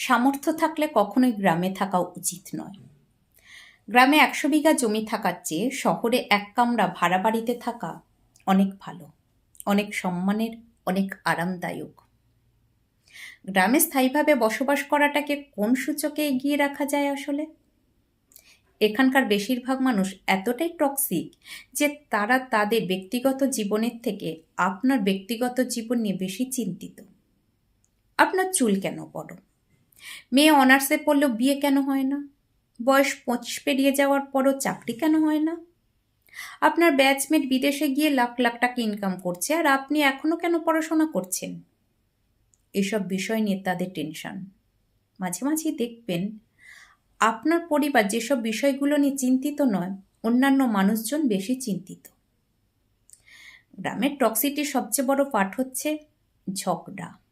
সামর্থ্য থাকলে কখনোই গ্রামে থাকা উচিত নয়। গ্রামে একশো বিঘা জমি থাকার চেয়ে শহরে এক কামরা ভাড়া বাড়িতে থাকা অনেক ভালো, অনেক সম্মানের, অনেক আরামদায়ক। গ্রামে স্থায়ীভাবে বসবাস করাটাকে কোন সূচকে এগিয়ে রাখা যায় আসলে? এখানকার বেশিরভাগ মানুষ এতটাই টক্সিক যে তারা তাদের ব্যক্তিগত জীবনের থেকে আপনার ব্যক্তিগত জীবন নিয়ে বেশি চিন্তিত। আপনার চুল কেন বড়? মেয়ে অনার্সে পড়লেও বিয়ে কেন হয় না? বয়স পঁচিশ পেরিয়ে যাওয়ার পরও চাকরি কেন হয় না? আপনার ব্যাচমেট বিদেশে গিয়ে লাখ লাখ টাকা ইনকাম করছে আর আপনি এখনও কেন পড়াশোনা করছেন? এসব বিষয় নিয়ে তাদের টেনশন মাঝে মাঝে দেখবেন, আপনার পরিবার যেসব বিষয়গুলো নিয়ে চিন্তিত নয়, অন্যান্য মানুষজন বেশি চিন্তিত। গ্রামের টক্সিটির সবচেয়ে বড় পাঠ হচ্ছে ঝগড়া।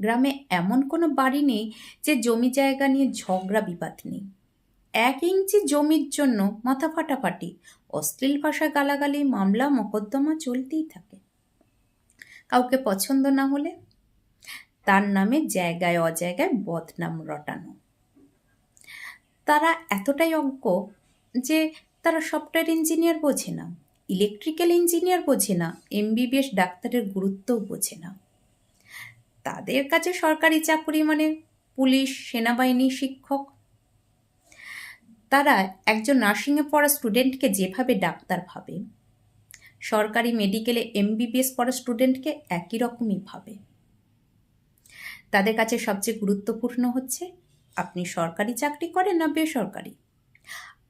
গ্রামে এমন কোনো বাড়ি নেই যে জমি জায়গা নিয়ে ঝগড়া বিবাদ নেই। এক ইঞ্চি জমির জন্য মাথা ফাটাফাটি, অশ্লীল ভাষা গালাগালি, মামলা, মোকদ্দমা চলতেই থাকে। কাউকে পছন্দ না হলে তার নামে জায়গায় অজায়গায় বদনাম রটানো। তারা এতটাই অজ্ঞ যে তারা সফটওয়্যার ইঞ্জিনিয়ার বোঝে না, ইলেকট্রিক্যাল ইঞ্জিনিয়ার বোঝে না, এমবিবিএস ডাক্তারের গুরুত্বও বোঝে না। তাদের কাছে সরকারি চাকরি মানে পুলিশ, সেনাবাহিনী, শিক্ষক। তারা একজন নার্সিংয়ে পড়া স্টুডেন্টকে যেভাবে ডাক্তার ভাবে, সরকারি মেডিকেলে এমবিবিএস পড়া স্টুডেন্টকে একই রকমই ভাবে। তাদের কাছে সবচেয়ে গুরুত্বপূর্ণ হচ্ছে, আপনি সরকারি চাকরি করেন না বেসরকারি।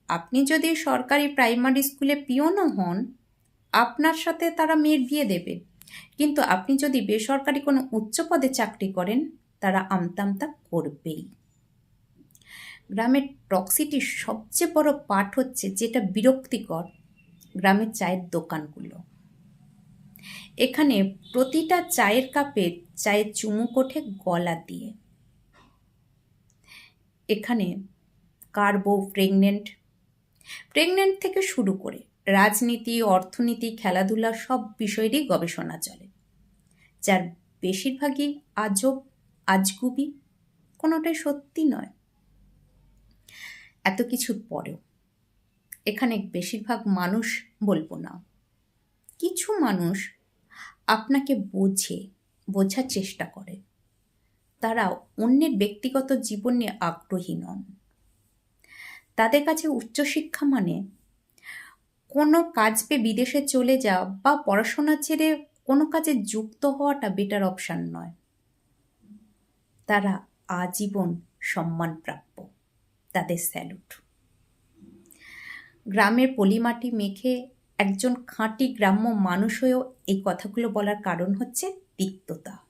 আপনি যদি সরকারি প্রাইমারি স্কুলে পিওনও হন, আপনার সাথে তারা মেয়ের বিয়ে দেবে। কিন্তু আপনি যদি বেসরকারি কোনো উচ্চ পদে চাকরি করেন, তারা আমতামতা করবেই। গ্রামের টক্সিটির সবচেয়ে বড় পাঠ হচ্ছে যেটা বিরক্তিকর, গ্রামের চায়ের দোকানগুলো। এখানে প্রতিটা চায়ের কাপে চায়ের চুমুক ওঠে গলা দিয়ে। এখানে কার বউ প্রেগনেন্ট প্রেগনেন্ট থেকে শুরু করে রাজনীতি, অর্থনীতি, খেলাধুলা সব বিষয়েরই গবেষণা চলে। যার বেশিরভাগই আজব, আজগুবি, কোনোটাই সত্যি নয়। এত কিছুর পরেও এখানে বেশিরভাগ মানুষ বলব না। কিছু মানুষ আপনাকে বোঝে, বোঝার চেষ্টা করে। তারা অন্যের ব্যক্তিগত জীবন নিয়ে আগ্রহী নন। তাদের কাছে উচ্চশিক্ষা মানে কোনো কাজ পেয়ে বিদেশে চলে যাওয়া বা পড়াশোনা ছেড়ে কোনো কাজে যুক্ত হওয়াটা বেটার অপশান নয়। তারা আজীবন সম্মান প্রাপ্য তাদের স্যালুট গ্রামের পলিমাটি মেখে একজন খাঁটি গ্রাম্য মানুষ হয়েও এই কথাগুলো বলার কারণ হচ্ছে তিক্ততা।